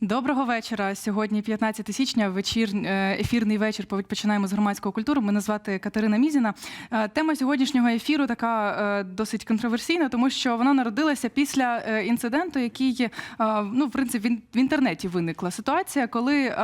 Доброго вечора. Сьогодні 15 січня. Вечір е, ефірний вечір. Починаємо з громадського культури. Мене звати Катерина Мізіна. Е, Тема сьогоднішнього ефіру така е, досить контроверсійна, тому що вона народилася після інциденту, який ну в принципі в інтернеті виникла ситуація, коли.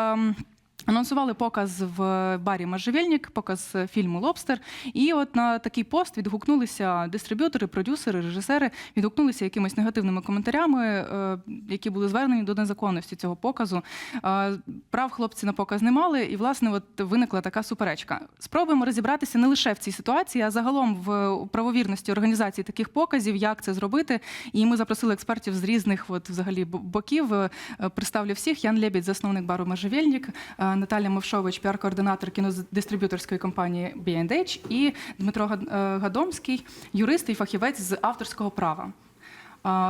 Анонсували показ в барі Можжевельник, показ фільму Лобстер. І от на такий пост відгукнулися дистриб'ютори, продюсери, режисери, відгукнулися якимись негативними коментарями, е, які були звернені до незаконності цього показу. Е, Прав хлопці на показ не мали, і власне от виникла така суперечка. Спробуємо розібратися не лише в цій ситуації, а загалом в правовірності організації таких показів, як це зробити. І ми запросили експертів з різних от, взагалі бо- боків. Е, Представлю всіх. Ян Лебідь, засновник бару Можжевельник, Наталя Мовшович, піар-координатор кінодистриб'юторської компанії B&H і Дмитро е, Гадомський, юрист і фахівець з авторського права.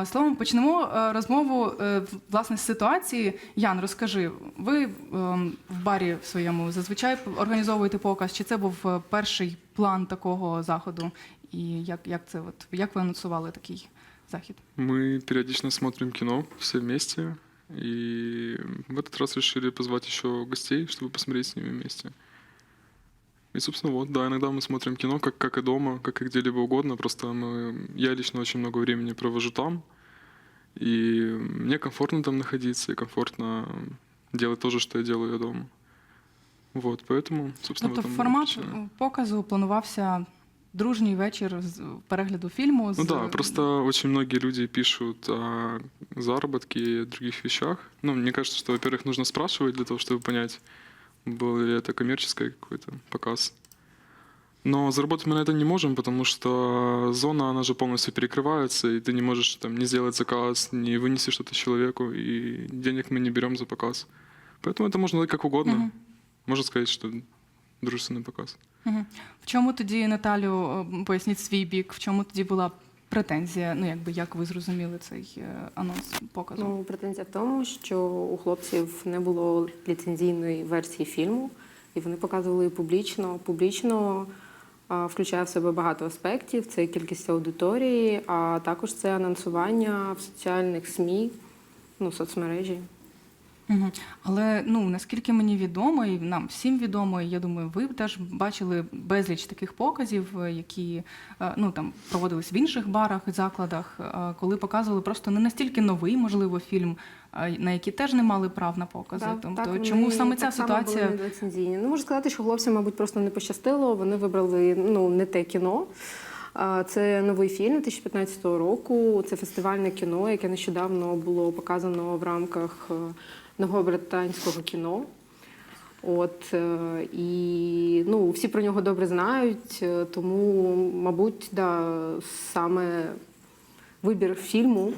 Словом, почнемо е, розмову е, в- власне з ситуації. Ян, розкажи, ви ем, в барі своєму зазвичай організовуєте показ? Чи це був перший план такого заходу? І як, як це от як ви анонсували такий захід? Мы периодично смотрим кино все вместе. И в этот раз решили позвать еще гостей, чтобы посмотреть с ними вместе. И, собственно, вот, да, иногда мы смотрим кино, как, как и дома, как и где-либо угодно. Просто мы, я лично очень много времени провожу там. И мне комфортно там находиться, и комфортно делать то же, что я делаю дома. Вот, поэтому, собственно, в Тобто этом формат причина. показу планувався дружній вечір з перегляду фільму. Ну з- да, просто очень многие люди пишут о заработке и других вещах. Ну, мне кажется, что, во-первых, нужно спрашивать для того, чтобы понять, был ли это коммерческий какой-то показ. Но заработать мы на это не можем, потому что зона, она же полностью перекрывается, и ты не можешь там не сделать заказ, не вынести что-то человеку, и денег мы не берем за показ. Поэтому это можно делать как угодно. Мгм. Можно сказать, что дружественный показ. В чому тоді, Наталю, е, поясніть свій бік, в чому тоді була претензія? Ну, якби як ви зрозуміли цей е, анонс показу? Ну, претензія в тому, що у хлопців не було ліцензійної версії фільму, і вони показували публічно. Публічно а, включає в себе багато аспектів: це кількість аудиторії, а також це анонсування в соціальних СМІ, ну, соцмережі. Але ну наскільки мені відомо, і нам всім відомо, і я думаю, ви теж бачили безліч таких показів, е, які е, ну там проводились в інших барах і закладах, е, коли показували просто не настільки новий, можливо, фільм, на який теж не мали прав на покази. Так, тобто, так, чому вони саме ця так ситуація? були. Ну, можу сказати, що хлопцям, мабуть, просто не пощастило. Вони вибрали ну, не те кіно. Це новий фільм 2015 року. Це фестивальне кіно, яке нещодавно було показано в рамках нового британського кіно. От е, і ну, всі про нього добре знають, е, тому, мабуть, да, саме вибір фільму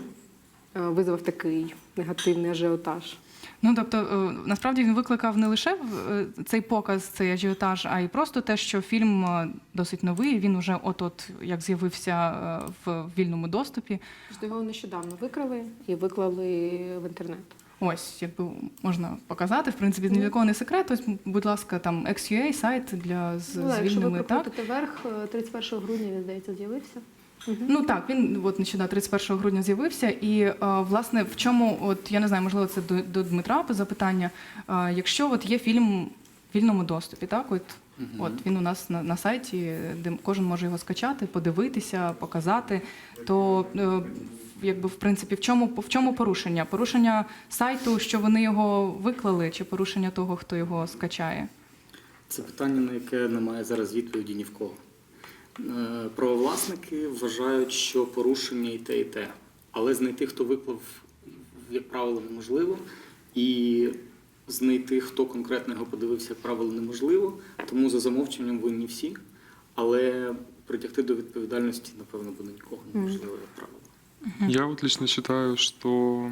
е, визвав такий негативний ажіотаж. Ну тобто, насправді він викликав не лише цей показ, цей ажіотаж, а й просто те, що фільм досить новий. Він уже от-от як з'явився в вільному доступі. Його нещодавно викрали і виклали в інтернет. Ось, якби можна показати, в принципі, ні для не секрет. Ось, будь ласка, там XUA сайт для з, ну, з так, якщо ви. Так? вверх, е, 31 грудня, він, здається, з'явився. Ну так, він от нещодавно 31 грудня з'явився. І е, власне в чому, от я не знаю, можливо, це до, до Дмитра запитання. Е, якщо от є фільм в вільному доступі, так от. От він у нас на, на сайті, де кожен може його скачати, подивитися, показати. То е, якби в принципі в чому в чому порушення? Порушення сайту, що вони його виклали, чи порушення того, хто його скачає? Це питання, на яке немає зараз відповіді ні в кого. Е, Правовласники вважають, що порушення і те, і те. Але знайти, хто виклав, як правило, неможливо. І знайти, хто конкретно його подивився, як правило, неможливо. Тому за замовченням винні всі. Але притягти до відповідальності, напевно, буде нікого неможливо, як правило. Я вот лично считаю, что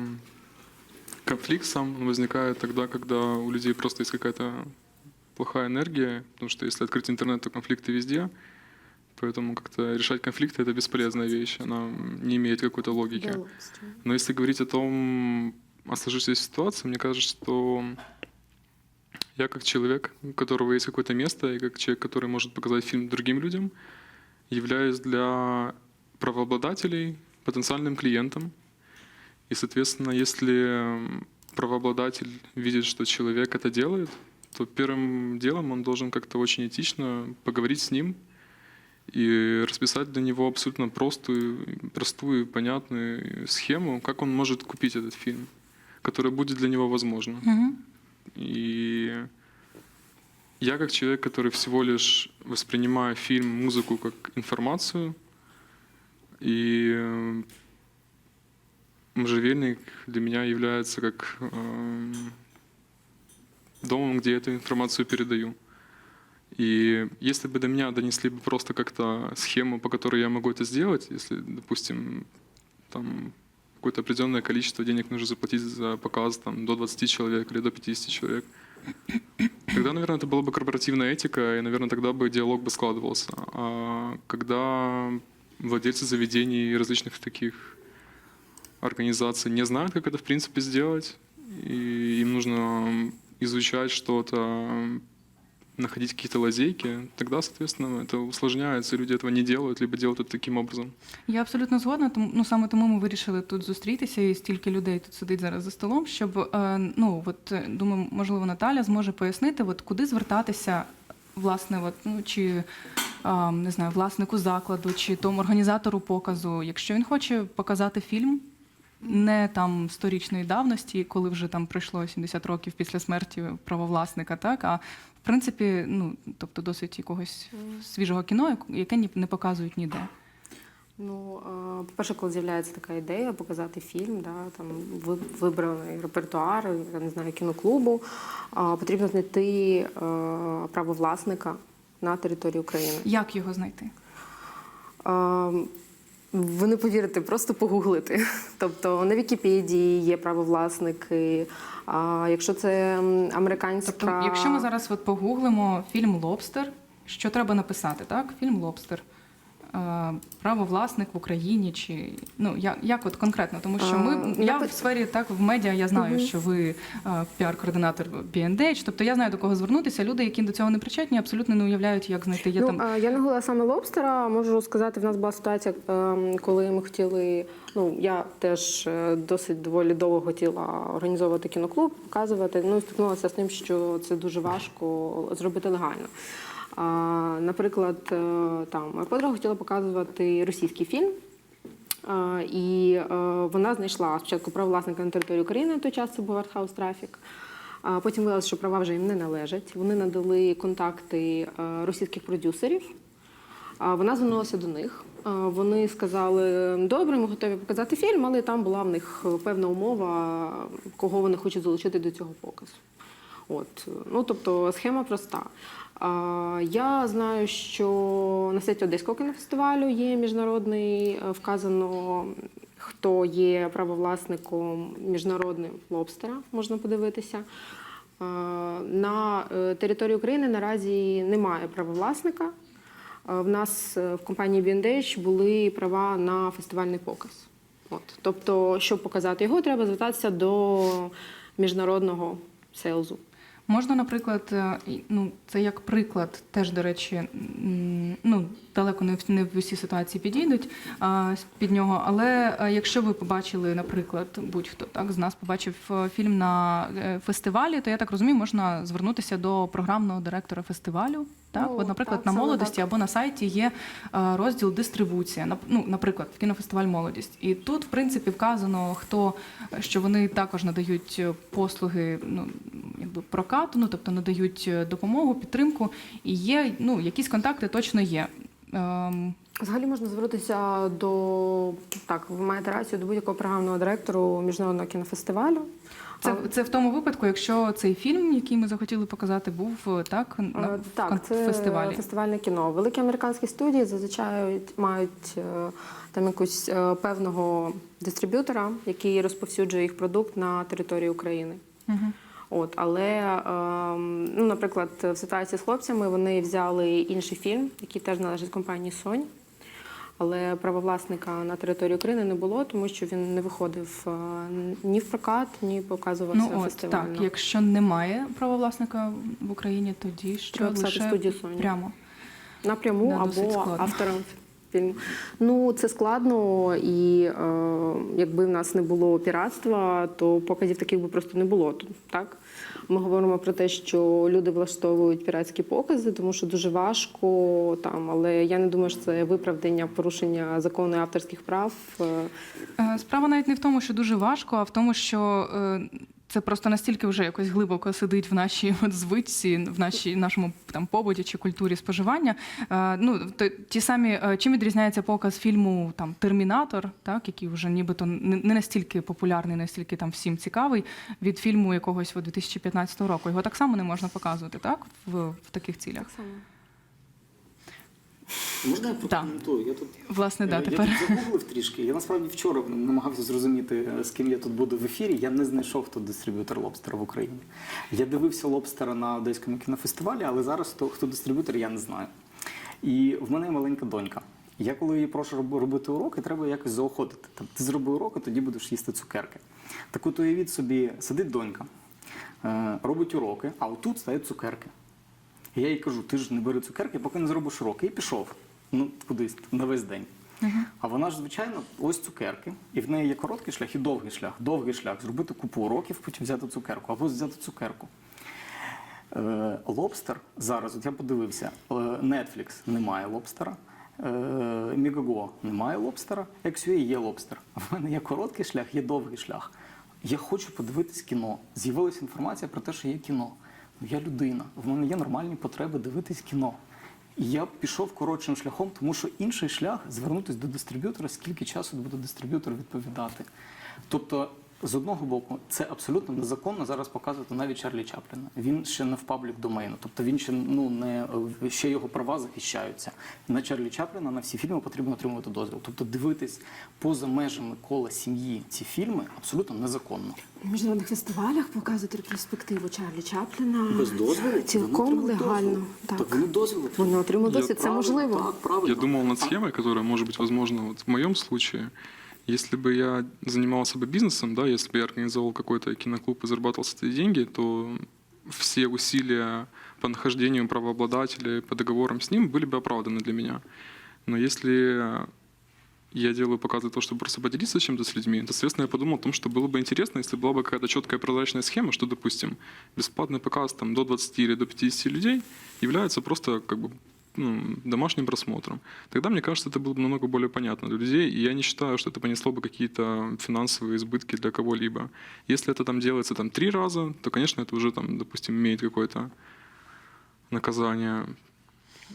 конфликт сам возникает тогда, когда у людей просто есть какая-то плохая энергия, потому что если открыть интернет, то конфликты везде, поэтому как-то решать конфликты это бесполезная вещь, она не имеет какой-то логики. Но если говорить о том, о сложившейся ситуации, мне кажется, что я как человек, у которого есть какое-то место, и как человек, который может показать фильм другим людям, являюсь для правообладателей потенциальным клиентом. И, соответственно, если правообладатель видит, что человек это делает, то первым делом он должен как-то очень этично поговорить с ним и расписать для него абсолютно простую, простую и понятную схему, как он может купить этот фильм, которая будет для него возможна. Угу. И я как человек, который всего лишь воспринимаю фильм, музыку как информацию, и э, можжевельник для меня является как эм, домом, где я эту информацию передаю. И если бы до меня донесли бы просто как-то схему, по которой я могу это сделать, если, допустим, там какое-то определенное количество денег нужно заплатить за показ там, до 20 человек или до 50 человек, тогда, наверное, это была бы корпоративная этика, и, наверное, тогда бы диалог бы складывался. А когда владельцы заведений и различных таких организаций не знают, как это, в принципе, сделать, и им нужно изучать что-то, находить какие-то лазейки, тогда, соответственно, это усложняется, и люди этого не делают, либо делают это таким образом. Я абсолютно згодна. Тому ну саме тому ми вирішили тут зустрітися, і стільки людей тут сидить зараз за столом. Щоб е, ну от е, думаю, можливо, Наталя зможе пояснити, от куди звертатися, власне, от, ну чи не знаю, власнику закладу, чи тому організатору показу, якщо він хоче показати фільм. Не там сторічної давності, коли вже там пройшло 70 років після смерті правовласника, так а в принципі, ну тобто досить якогось свіжого кіно, яке не показують ніде. Ну, по-перше, коли з'являється така ідея показати фільм, да, там вибраний репертуар, я не знаю, кіноклубу, потрібно знайти е, правовласника на території України. Як його знайти? Ви не повірите, просто погуглити. Тобто на Вікіпедії є правовласники. А якщо це американська. Тобто, якщо ми зараз от погуглимо фільм Лобстер, що треба написати, так? Фільм Лобстер. Е, Правовласник в Україні чи ну як, як от конкретно? Тому що ми А, я напи- в сфері так в медіа я знаю, Мгм. що ви е, піар-координатор BNDH, тобто я знаю до кого звернутися. Люди, які до цього не причетні, абсолютно не уявляють, як знайти. Є ну, там я не гуляла саме лобстера. Можу сказати, в нас була ситуація, ем, коли ми хотіли. Ну, я теж е, досить доволі довго хотіла організовувати кіноклуб, показувати. Ну і стикнулася з тим, що це дуже важко зробити легально. Наприклад, е, там моя подруга хотіла показувати російський фільм. І е, вона знайшла спочатку правовласника на території України, на той час це був Артхаус Трафік. Потім виявилося, що права вже їм не належать. Вони надали контакти е, російських продюсерів. Вона звернулася до них. Вони сказали: добре, ми готові показати фільм, але там була в них певна умова, кого вони хочуть залучити до цього показу. От, ну тобто схема проста. Я знаю, що на сайті Одеського кінофестивалю є міжнародний е, вказано, хто є правовласником міжнародним лобстера, можна подивитися. На е, території України наразі немає правовласника. В нас е, в компанії BNDH були права на фестивальний показ. От. Тобто, щоб показати його, треба звертатися до міжнародного селзу. Можна, наприклад, е, ну це як приклад, теж до речі, ну далеко не в не в усі ситуації підійдуть а, під нього. Але е, якщо ви побачили, наприклад, будь-хто так з нас побачив е, фільм на фестивалі, то я так розумію, можна звернутися до програмного директора фестивалю. Так, О, от, наприклад, так, на молодості так. або на сайті є е, розділ дистрибуція. Ну, наприклад, в кінофестиваль молодість. І тут, в принципі, вказано, хто що вони також надають е, послуги, ну якби прокату, ну тобто надають е, допомогу, підтримку. І є ну якісь контакти точно є. Ем, Взагалі можна звернутися до так, ви маєте рацію до будь-якого програмного директору міжнародного кінофестивалю. Це, це в тому випадку, якщо цей фільм, який ми захотіли показати, був е, так на Так, це фестивалі. фестивальне кіно. Великі американські студії зазвичай мають е, там якусь е, певного дистриб'ютора, який розповсюджує їх продукт на території України. Мгм. От, але, ем, ну, наприклад, в ситуації з хлопцями вони взяли інший фільм, який теж належить компанії Sony. Але правовласника на території України не було, тому що він не виходив е, ні в прокат, ні показувався Ну от фестивально. так, якщо немає правовласника в Україні, тоді що Треба лише студію Sony. прямо. Напряму Да, або складно. Фільму. Ну це складно, і е, якби в нас не було піратства, то показів таких би просто не було. Так ми говоримо про те, що люди влаштовують піратські покази, тому що дуже важко там, але я не думаю, що це виправдання порушення закону авторських прав. Е, Е, Справа навіть не в тому, що дуже важко, а в тому, що е, це просто настільки вже якось глибоко сидить в нашій от звичці, в нашій нашому там побуті чи культурі споживання. Е, Ну то ті самі е, чим відрізняється показ фільму там Термінатор, так який вже нібито не настільки популярний, настільки там всім цікавий від фільму якогось от 2015 року. Його так само не можна показувати, так в, в таких цілях. так само. Можна я прокоментую? Я тут Власне, да, я, тепер. я тут загуглив трішки. Я насправді вчора намагався зрозуміти, е, з ким я тут буду в ефірі. Я не знайшов хто дистриб'ютор лобстера в Україні. Я дивився лобстера на Одеському кінофестивалі, але зараз хто, хто дистриб'ютор, я не знаю. І в мене є маленька донька. Я коли її прошу робити уроки, треба якось заохотити. Там, ти зроби уроки, тоді будеш їсти цукерки. Так от уявіть собі, сидить донька, е, робить уроки, а отут стоять цукерки. І я їй кажу, ти ж не бери цукерки, поки не зробиш уроки. І пішов. Ну, кудись на весь день. А вона ж, звичайно, ось цукерки, і в неї є короткий шлях і довгий шлях. Довгий шлях зробити купу уроків, потім взяти цукерку, або взяти цукерку. Е, Лобстер зараз, от я подивився, е, Netflix немає лобстера, е, Мігаго немає лобстера, XUA є лобстер. В мене є короткий шлях, є довгий шлях. Я хочу подивитись кіно. З'явилася інформація про те, що є кіно. Я людина, в мене є нормальні потреби дивитись кіно. І я пішов коротшим шляхом, тому що інший шлях звернутися до дистриб'ютора, скільки часу буде дистриб'ютор відповідати. Тобто, з одного боку, це абсолютно незаконно зараз показувати навіть Чарлі Чапліна. Він ще не в паблік домейну, тобто він ще ну не ще його права захищаються. На Чарлі Чапліна на всі фільми потрібно отримувати дозвіл. Тобто дивитись поза межами кола сім'ї ці фільми абсолютно незаконно. На міжнародних фестивалях показують ретроспективу Чарлі Чапліна. Без дозволу Цілком легально. дозвіл. Так. так вони дозвіл. Вони отримали Я досвід, це Правильно, можливо. Так, правильно. Я думал над которая может быть возможна вот в моем случае. Если бы я занимался бы бизнесом, да, если бы я организовал какой-то киноклуб и зарабатывал с этой деньги, то все усилия по нахождению правообладателя по договорам с ним были бы оправданы для меня. Но если я делаю показы для того, чтобы просто поделиться чем-то с людьми, то, соответственно, я подумал о том, что было бы интересно, если была бы какая-то четкая прозрачная схема, что, допустим, бесплатный показ там, до 20 или до 50 людей является просто как бы домашним просмотром. Тогда, мне кажется, это было бы намного более понятно для людей, и я не считаю, что это понесло бы какие-то финансовые избытки для кого-либо. Если это там делается там три раза, то, конечно, это уже там, допустим, имеет какое-то наказание.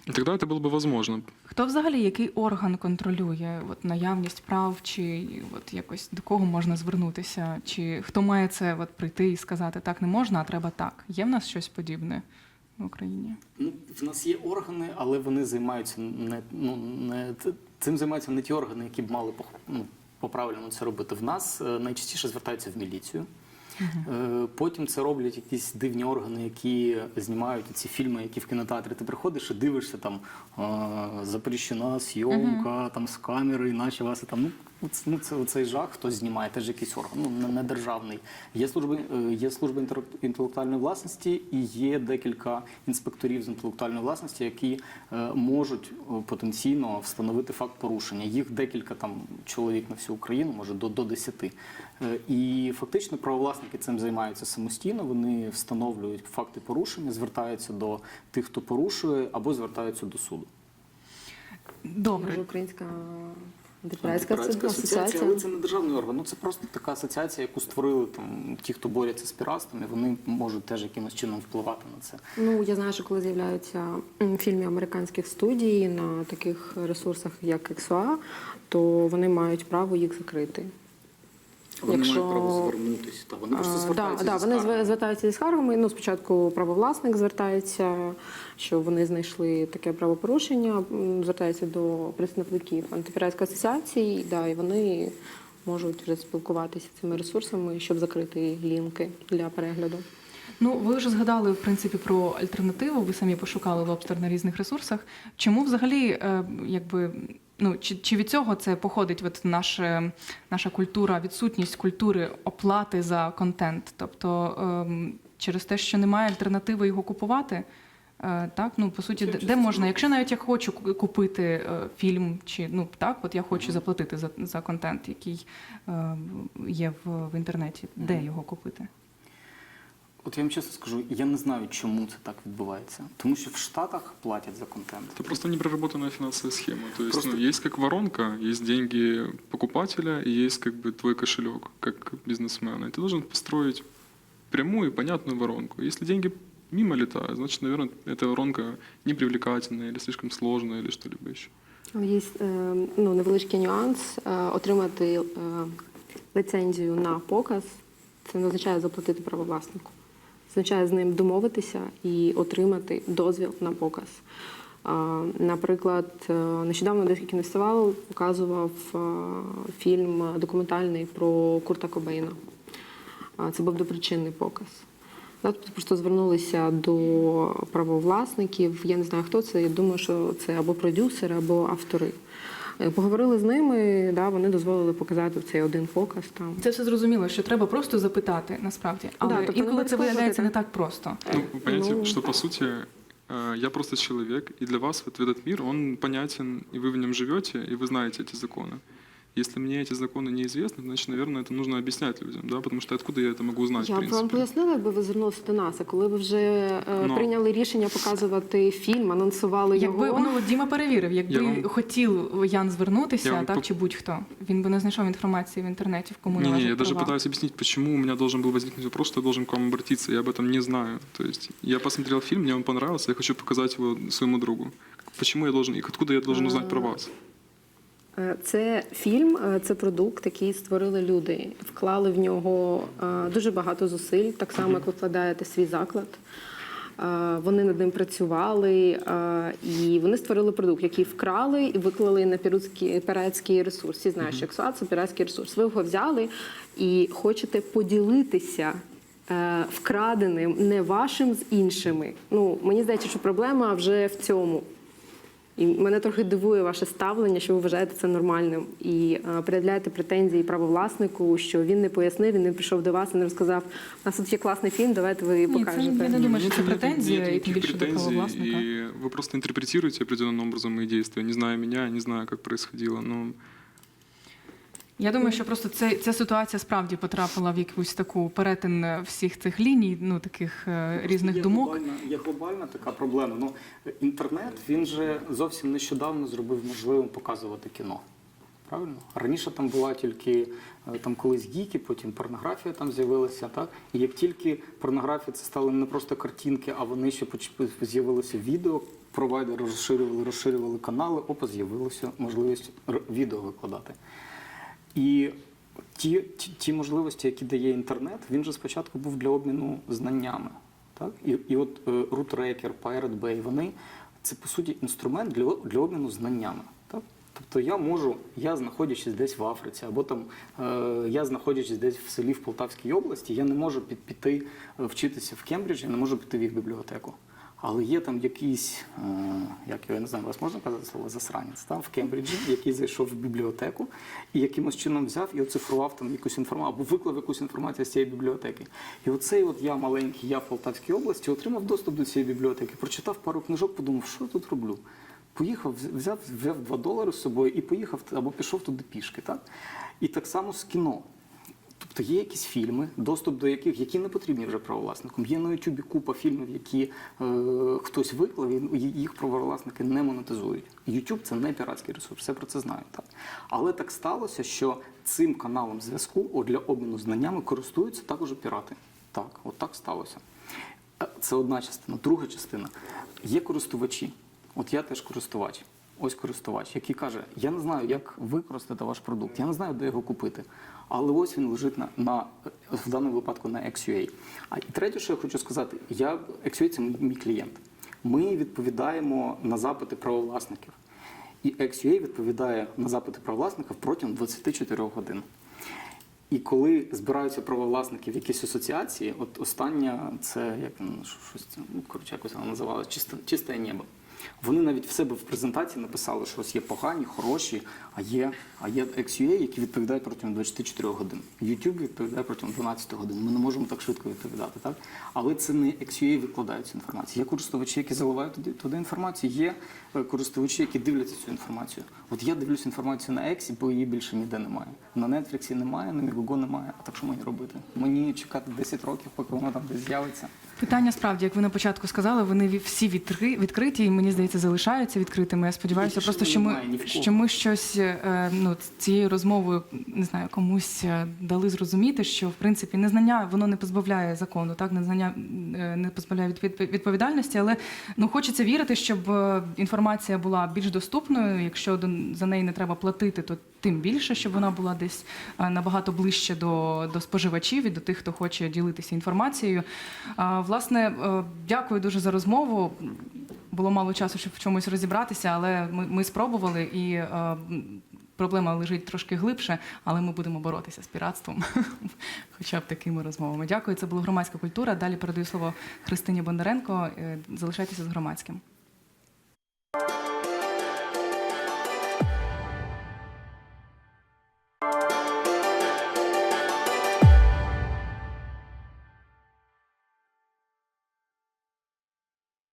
И тогда это было бы возможно. Хто взагалі який орган контролює от, наявність прав, чи от якось до кого можна звернутися? Чи хто має це от, прийти і сказати так не можна, а треба так? Є в нас щось подібне В Україні? Ну, в нас є органи, але вони займаються не ну не цим займаються не ті органи, які б мали по, ну, по правильному це робити. В нас е, найчастіше звертаються в міліцію. Е, Потім це роблять якісь дивні органи, які знімають ці фільми, які в кінотеатрі ти приходиш і дивишся там запрещена зйомка, там з камери, іначе вас і там. Ну, це, ну, це оцей жах, хтось знімає, теж якийсь орган, ну не, не державний. Є служба, е, є служба інтелектуальної власності і є декілька інспекторів з інтелектуальної власності, які е, можуть е, потенційно встановити факт порушення. Їх декілька там чоловік на всю Україну, може до, до 10. Е, І фактично правовласники цим займаються самостійно. Вони встановлюють факти порушення, звертаються до тих, хто порушує, або звертаються до суду. Добре. Може, Українська Антипіратська асоціація. але це не державний орган. Ну це просто така асоціація, яку створили там ті, хто борються з піратством, і вони можуть теж якимось чином впливати на це. Ну я знаю, що коли з'являються фільми американських студій на таких ресурсах, як XOA, то вони мають право їх закрити. Вони Якщо- мають право звернутися. Та вони просто звертаються. да, да, зі вони скаргами. звертаються зі скаргами. Ну, спочатку правовласник звертається, що вони знайшли таке правопорушення, звертається до представників антипіратської асоціації, да, і вони можуть вже спілкуватися з цими ресурсами, щоб закрити лінки для перегляду. Ну, ви вже згадали в принципі про альтернативу. Ви самі пошукали лобстер на різних ресурсах. Чому взагалі, е, якби ну чи, чи від цього це походить от наше, наша культура, відсутність культури оплати за контент? Тобто ем, через те, що немає альтернативи його купувати, Е, Так, ну по суті, де, де можна, якщо навіть я хочу ку- купити е, фільм, чи ну так, от я хочу заплатити за, за контент, який е, є в, в інтернеті, де його купити? От я вам чесно скажу, я не знаю, чому це так відбувається. Тому що в Штатах платять за контент. Это просто непроработанная финансовая схема. То есть Просто- ну, есть как воронка, есть деньги покупателя, и есть как бы твой кошелек, как бизнесмена. И ты должен построить прямую и понятную воронку. Если деньги мимо летают, значит, наверное, эта воронка непривлекательная или слишком сложная или что-либо еще. Але Є е, ну, невеличкий нюанс. Е, Отримати е, лицензію на показ це не означає заплатити правовласнику. Означає з ним домовитися і отримати дозвіл на показ. Наприклад, е, нещодавно Одеський кінофестиваль показував е, фільм документальний про Курта Кобейна. Це був допричинний показ. Тобто просто звернулися до правовласників. Я не знаю, хто це. Я думаю, що це або продюсери, або автори. Е, Поговорили з ними, да, вони дозволили показати цей один показ там. Це все зрозуміло, що треба просто запитати насправді, але Да, тобто не інколи це обов'язково виявляється не запитати. так просто. Ну, вы понимаете, ну, что по сути э, я просто человек, и для вас вот этот мир, он понятен, и вы в нем живете, и вы знаете эти законы. Если мне эти законы неизвестны, значит, наверное, это нужно объяснять людям, да, потому что откуда я это могу узнать, Я в б вам принципе. пояснила, якби ви звернулися до нас, а коли ви вже е, Ну. прийняли рішення показувати фільм, анонсували Якби його. ну от Діма перевірив, якби Я вам- хотів Ян звернутися, Я вам так по- чи будь-хто, він би не знайшов інформації в інтернеті, в кому Не, не, належать я даже права. пытаюсь объяснить, почему у меня должен был возникнуть вопрос, что я должен к вам обратиться. Я об этом не знаю. То есть я посмотрел фильм, мне он понравился, я хочу показать его своему другу. Почему я должен, и откуда я должен узнать про вас? Е, Це фільм, е, це продукт, який створили люди. Вклали в нього е, дуже багато зусиль, так само як ви вкладаєте свій заклад. Вони над ним працювали, і вони створили продукт, який вкрали і виклали на піратський, ресурс. Всі знають, що Ексуат це піратський ресурс. Ви його взяли і хочете поділитися вкраденим не вашим з іншими. Ну мені здається, що проблема вже в цьому. І мене трохи дивує ваше ставлення, що ви вважаєте це нормальним. І е, пред'являєте претензії правовласнику, що він не пояснив, він не прийшов до вас і не розказав. У нас тут є класний фільм, давайте ви Ні, це я не думаю, що це претензія, тим никаких більше до претензий, правовласника. И вы просто интерпретируете определенным образом мои действия, не зная меня, не зная, как происходило. Но Я думаю, що просто це, ця ситуація справді потрапила в якусь таку перетин е, всіх цих ліній, ну таких е, різних є думок. Глобальна, є глобальна така проблема. Ну, інтернет він же зовсім нещодавно зробив можливим показувати кіно. Правильно? Раніше там була тільки е, там колись гіки, потім порнографія там з'явилася. Так? І як тільки порнографія це стали не просто картинки, а вони ще з'явилося відео, провайдери розширювали, розширювали канали, опа, з'явилася можливість відео викладати. І ті, ті, ті можливості, які дає інтернет, він же спочатку був для обміну знаннями. Так? І, і от RootRacker, Pirate Bay, вони це по суті інструмент для, для обміну знаннями. Так? Тобто я можу, я знаходячись десь в Африці, або там е, я знаходячись десь в селі в Полтавській області, я не можу під, піти е, вчитися в Кембриджі, не можу піти в їх бібліотеку. Але є там якийсь, е, як я не знаю, вас можна казати слово засранець, там в Кембриджі, який зайшов в бібліотеку і якимось чином взяв і оцифрував там якусь інформацію, або виклав якусь інформацію з цієї бібліотеки. І оцей от я маленький, я в Полтавській області отримав доступ до цієї бібліотеки, прочитав пару книжок, подумав, що я тут роблю. Поїхав, взяв, взяв 2 долари з собою і поїхав або пішов туди пішки. Так? І так само з кіно. Тобто є якісь фільми, доступ до яких які не потрібні вже правовласникам. Є на Ютубі купа фільмів, які е, хтось виклав, і їх правовласники не монетизують. Ютуб це не піратський ресурс, все про це знають. Так. Але так сталося, що цим каналом зв'язку для обміну знаннями користуються також пірати. Так, от так сталося. Е, Це одна частина. Друга частина. Є користувачі. От я теж користувач. Ось користувач, який каже: Я не знаю, як використати ваш продукт, я не знаю, де його купити. Але ось він лежить на, на в даному випадку на XUA. А і третє, що я хочу сказати, я XUA – це мій клієнт. Ми відповідаємо на запити правовласників. І XUA відповідає на запити правовласників протягом 24 годин. І коли збираються правовласники в якісь асоціації, от остання це як щось ну, коротше, якось вона називалась чисте, чисте небо. Вони навіть в себе в презентації написали, що ось є погані, хороші, а є, а є XUA, які відповідають протягом 24 годин. YouTube відповідає протягом 12 годин. Ми не можемо так швидко відповідати, так? Але це не XUA викладають цю інформацію. Є користувачі, які заливають туди, туди інформацію, є е, користувачі, які дивляться цю інформацію. От я дивлюсь інформацію на Ексі, бо її більше ніде немає. На Netflix немає, на Мігого немає. А так що мені робити? Мені чекати 10 років, поки воно там десь з'явиться. Питання справді, як ви на початку сказали, вони всі відкри- відкриті, і мені здається, залишаються відкритими. Я сподіваюся, просто що ми що ми щось е, ну цією розмовою не знаю, комусь е, дали зрозуміти, що в принципі незнання воно не позбавляє закону, так незнання е, не позбавляє від від- відповідальності, але ну хочеться вірити, щоб інформація була більш доступною. Якщо за неї не треба платити, то тим більше, щоб вона була десь набагато ближче до, до споживачів і до тих, хто хоче ділитися інформацією. Власне, е, дякую дуже за розмову. Було мало часу, щоб в чомусь розібратися, але ми, ми спробували, і е, проблема лежить трошки глибше, але ми будемо боротися з піратством, хоча б такими розмовами. Дякую. Це була громадська культура. Далі передаю слово Христині Бондаренко. Е, Залишайтеся з громадським.